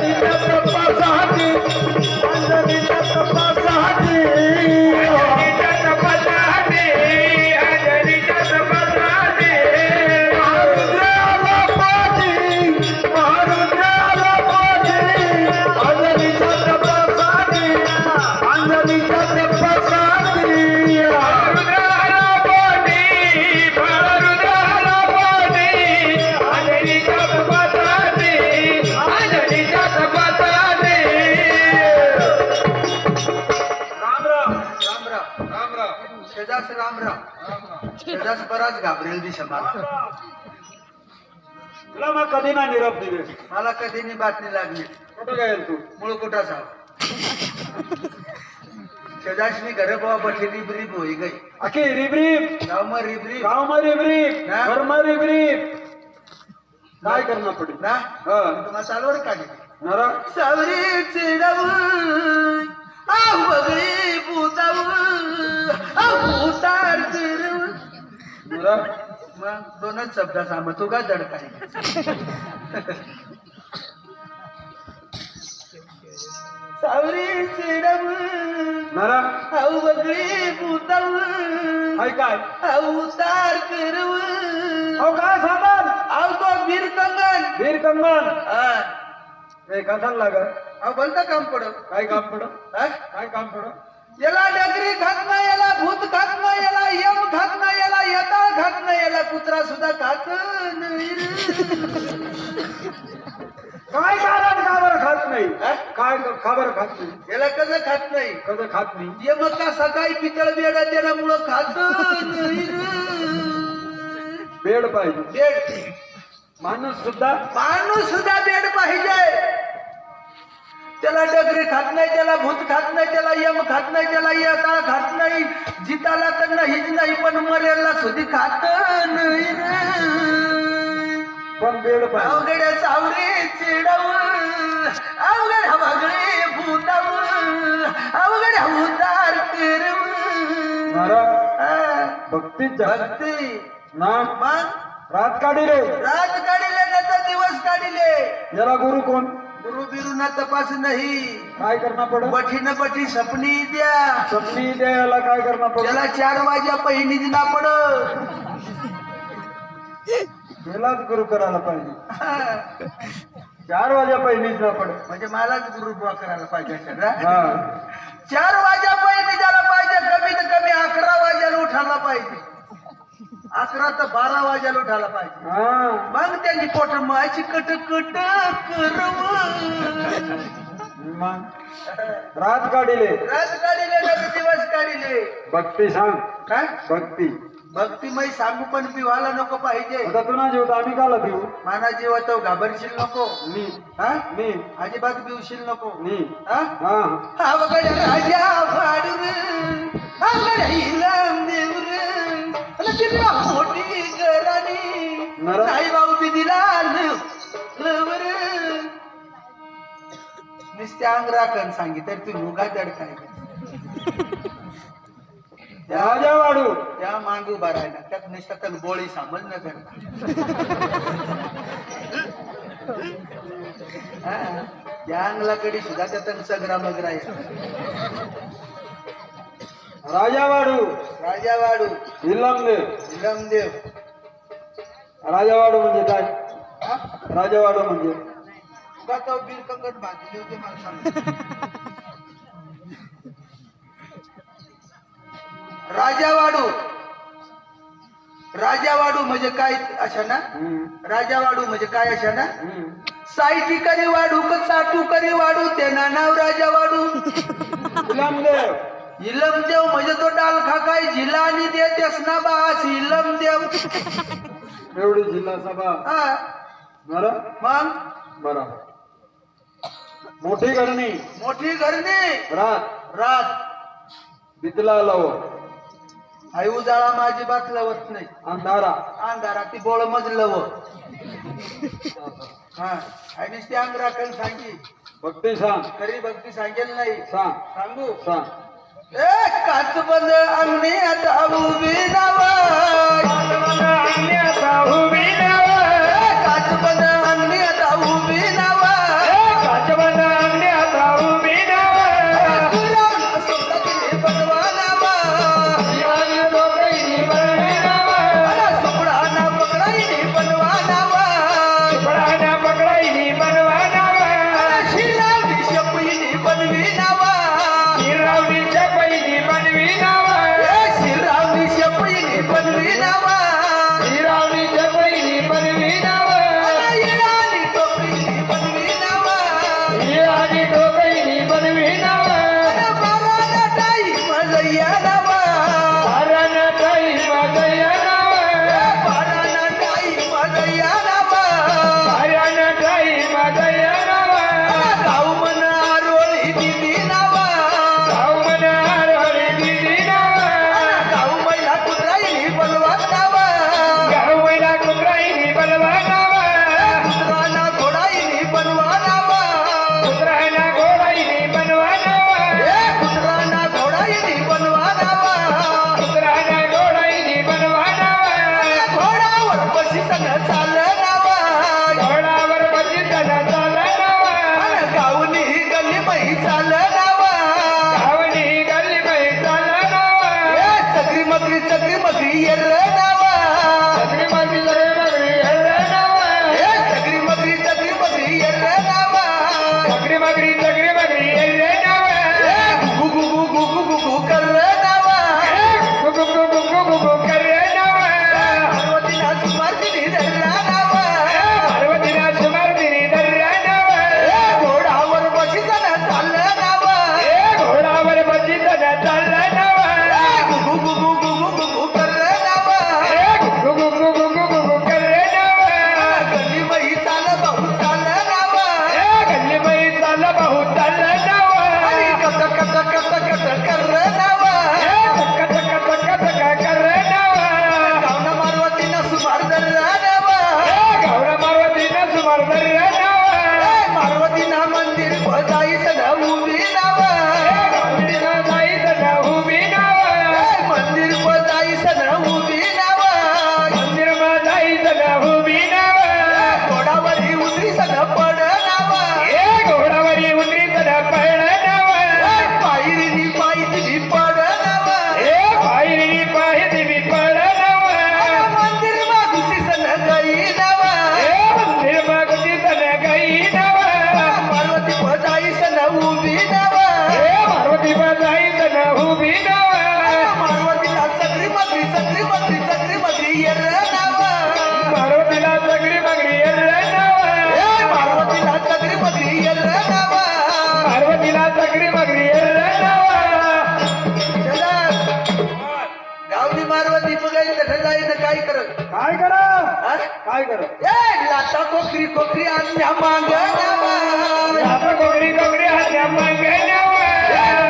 Tira शेजास बराच घाबरेल दिशा मला तुला मग कधी ना निरोप दिले मला कधी नी बातमी लागली. कुठं गेल तू? मूळ कुठं जाव शेजासनी घर बाबा बठी रिबरीब होई गई. अखे रिबरीब गाव मग रिबरीब गाव में रिबरीब हा? घर में रिबरीब काय करना पड़ी ना? हा. तुम्हाला चालवर काढली नरा? सावरी चिडव आव बगळी भूताव आव मग दोनच शब्द सांग तू का दड काय सावरी चिडव नरा. आव बगळी भूताव हाय काय? आव तार फिरव. अहो काय साधन आव तो वीर कंगन वीर कंगन हा. हे कसा लागा आव बोलता काम पडत काय काम पड? हा? काय काम पड? याला डगरी खात नाही याला भूत खात नाही याला यम खात नाही याला येता खात नाही याला कुत्रा सुद्धा खात नाही. काय कारण का बरं खात नाही? काय का बरं खात नाही? याला कसं खात नाही? कधी खात नाही? यम का सकाळी पितळ बेडा त्यामुळं खात नाही. बेड पाहिजे. बेड. माणूस सुद्धा माणूस सुद्धा बेड पाहिजे. त्याला डगरी खात नाही त्याला भूत खात नाही त्याला यम खात नाही त्याला येता खात नाही. जिताला तर नाहीच नाही पण मरेला सुधी खात नाही अवघड्या सावरे चिडव. अवघड्या वागळे भूताव. हा, भक्तीच जा. भक्ती. नाम मग? रात काढी रे. रात काढिले तर दिवस काढिले. याला गुरु कोण? गुरु बिरुना तपास नाही. काय करना पड? बठी न बठी सपनी द्या. सपनी द्या याला काय करना पड? त्याला चार वाजा पहिली ना पड. यालाच गुरु करायला पाहिजे. चार वाजा पहिलीच ना पड. म्हणजे मलाच गुरु करायला पाहिजे चार वाजा पहिली द्यायला पाहिजे कमीत कमी अकरा वाजाला उठायला पाहिजे. अकरा तर बारा वाजाला उठायला पाहिजे. हा. मग त्यांची पोट माझी कट कट करव. मग? रात काढिले. रात काढिले ना तर दिवस काढिले. भक्ती सांग. काय? भक्ती. भक्तिमय सांगू पण पिवायला नको पाहिजे. आता तुला जेवता आम्ही काला पिऊ. माना जीव तो घाबरशील नको. मी. हा? मी. अजिबात पिवशील नको. मी. हा? हा. अवघड राजा फाडूर अवघड देऊर मोठी घराणी. नाही भाऊ बी दिला लवर नुसते अंग राखण सांगितलं तू मुगा दड काय त्या वाढू त्या मांग उभा राहिला त्यात निष्ठातन बोळी समज न करता त्या अंगलाकडे सुद्धा त्यातन सगरा मगरा आहे राजा वाढू राजा वाडू इलमदेव निलमदेव राजा वाढू म्हणजे काय? हा? राजा वाढू म्हणजे? तुला तो बीर कंगन बांधली होती मला सांग. राजावाडू. राजावाडू म्हणजे काय अशा ना? हम्म, राजावाडू म्हणजे काय अशा ना? हम्म. साईटी करी वाढू का साटू करी वाढू ते नाव राजावाडू. इलमदेव इलमदेव म्हणजे तो डाल खा काय झिला आणि देतेस ना बास इलमदेव एवढी जिल्हा सभा. हा. बरं? मग? बरं. मोठी करणी मोठी घरणी. रात. रात. बितला लव. आई उजाळा माझी बात लवत नाही. अंधारा. अंगारा ती बोळ मज लव. हा. आणि ती अंग राखण सांगी. भक्ती सांग. खरी भक्ती सांगेल नाही. सांग. सांगू? सांग. काच बंद अंगणी आता उभी नवा काच बंद अंगणी आता उभी नवा मंदिर बजाई सदा उभी काय करा? काय करा? ए लाता कोकरी कोकरी आणल्या मांग आता कोकडी कोकडी हात्या मागे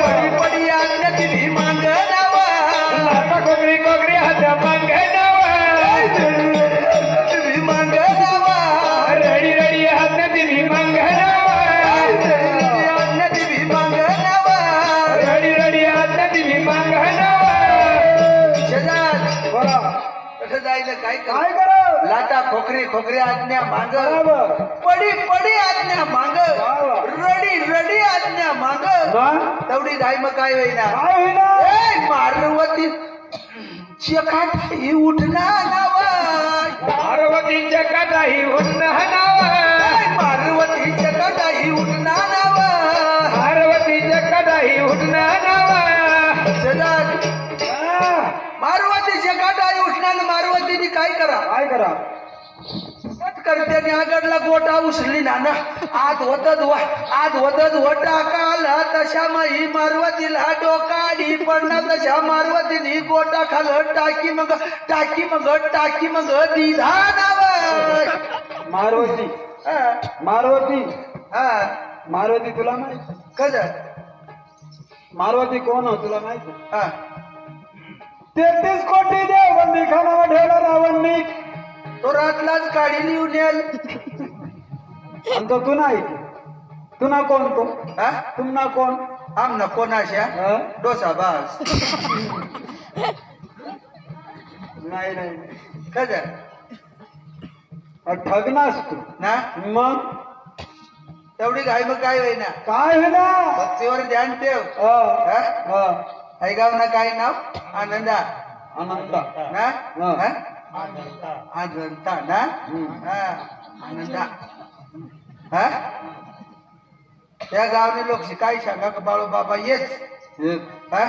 पडी पडी आणल्या तिने काय काय करा लाटा खोकरी खोकरी आज्ञा मांग. बरोबर. पडी पडी आज्ञा मांग. वा. रडी रडी आज्ञा मांग. तेवढी गाय मग काय होईना? काय होईना? ए मारवती चकाट ही उठना नावा. पार्वतीच्या कटाही उठण नाव. मारवती चकाट ही उठना नावा. शेजार हा, मारवती चकाट ही उठना मारवतीने काय करा? काय करा? आगडला गोटा उचली ना ना. आत वतद वा आत वतद वटा काला तशा माई मारवतीला डोकाडी पडणार तशा मारवतीनी गोटा खाल टाकी मग टाकी मग टाकी मग दिधा नाव. मारवती? हा. मारवती? हा. मारवती तुला माहीत? कद मारवती कोण हो तुला माहीत? हा. तेहतीस कोटी देव बंदी खानावर ठेवला रावणनी. तो रातलाच काढी लिहून आणि तो तू नाही तू ना कोण तो? हा? तुम ना कोण? आम न कोणाशा हा? डोसा बास. नाही नाही. कद ठगनास तू. ना? मग? तेवढी घाई मग काय होईना? काय होईना? भक्तीवर ध्यान ठेव. हा, हा? हे गाव ना काय नाव? आनंदा. आनंद. ना? अनंता ना? आनंदा. हा? त्या गावने लोक काय सांगा का बाळू बाबा येच? हा?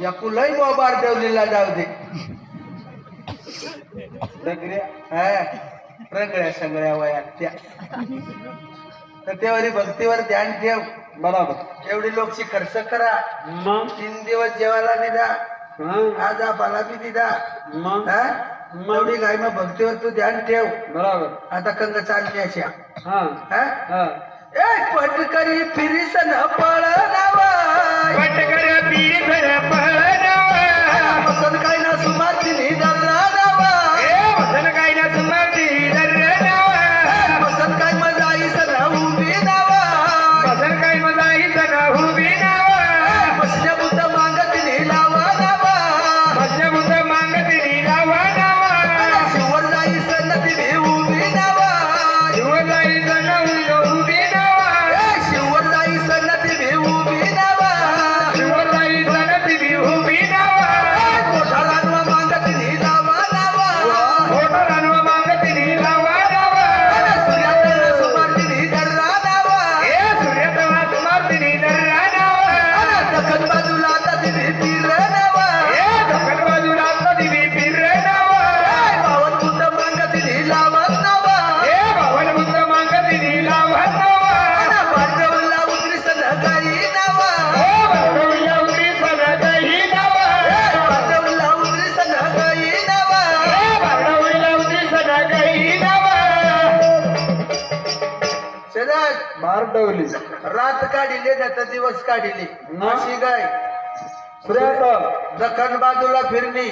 या कुलही बाबा देवलीला जाऊ दे. रगड्या. सगळ्या वयात त्या. तर भक्तीवर ध्यान ठेव. बरोबर. एवढी लोकची खर्च करा. मग? तीन दिवस जेवायला निदा आज आपला बी दिदा. मग? हा? एवढी गाय मग भक्तीवर तू ध्यान ठेव. बरोबर. आता कंग चालली अशा. हा? हा? फिरी ए फिरीसन पळ नाव पटकरी फिरी सन पळ नाव काय ना दवली रात काढिले नाही दिवस काढिले. अशी गाय. जखन बाजूला फिरणी